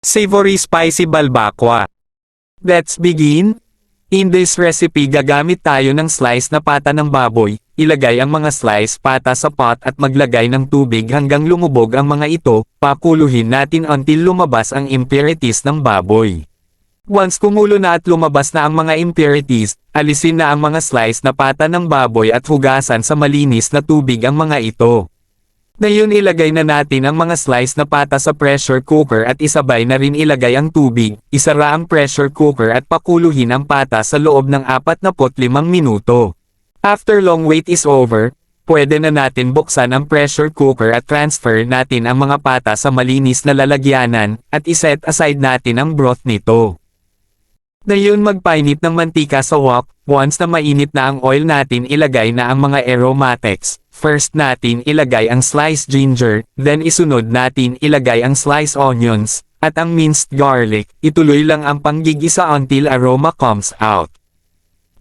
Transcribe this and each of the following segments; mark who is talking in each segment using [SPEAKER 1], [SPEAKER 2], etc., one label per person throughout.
[SPEAKER 1] Savory Spicy Balbakwa. Let's begin! In this recipe gagamit tayo ng slice na pata ng baboy, ilagay ang mga slice pata sa pot at maglagay ng tubig hanggang lumubog ang mga ito, pakuluhin natin until lumabas ang impurities ng baboy. Once kumulo na at lumabas na ang mga impurities, alisin na ang mga slice na pata ng baboy at hugasan sa malinis na tubig ang mga ito. Ngayon ilagay na natin ang mga slice na pata sa pressure cooker at isabay na rin ilagay ang tubig, isara ang pressure cooker at pakuluhin ang pata sa loob ng 45 minuto. After long wait is over, pwede na natin buksan ang pressure cooker at transfer natin ang mga pata sa malinis na lalagyanan, at iset aside natin ang broth nito. Ngayon magpainit ng mantika sa wok, once na mainit na ang oil natin ilagay na ang mga aromatics. First natin ilagay ang sliced ginger, then isunod natin ilagay ang sliced onions, at ang minced garlic, ituloy lang ang panggigisa until aroma comes out.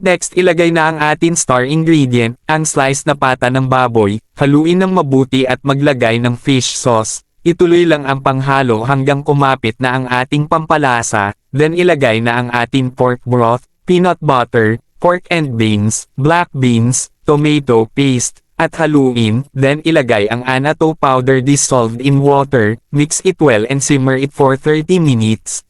[SPEAKER 1] Next ilagay na ang atin star ingredient, ang sliced na pata ng baboy, haluin ng mabuti at maglagay ng fish sauce. Ituloy lang ang panghalo hanggang kumapit na ang ating pampalasa, then ilagay na ang ating pork broth, peanut butter, pork and beans, black beans, tomato paste, at haluin, then ilagay ang annatto powder dissolved in water, mix it well and simmer it for 30 minutes.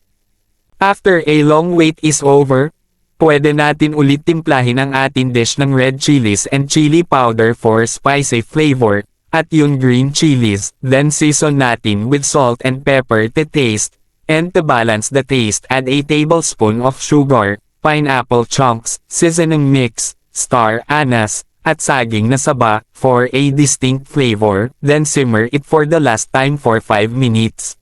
[SPEAKER 1] After a long wait is over, pwede natin ulit timplahin ang ating dish ng red chilies and chili powder for spicy flavor, at yung green chilies, then season natin with salt and pepper to taste, and to balance the taste add a tablespoon of sugar, pineapple chunks, seasoning mix, star anise, at saging na saba, for a distinct flavor, then simmer it for the last time for 5 minutes.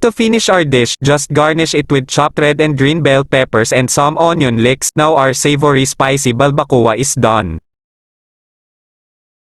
[SPEAKER 1] To finish our dish, just garnish it with chopped red and green bell peppers and some onion licks. Now our savory spicy balbacoa is done.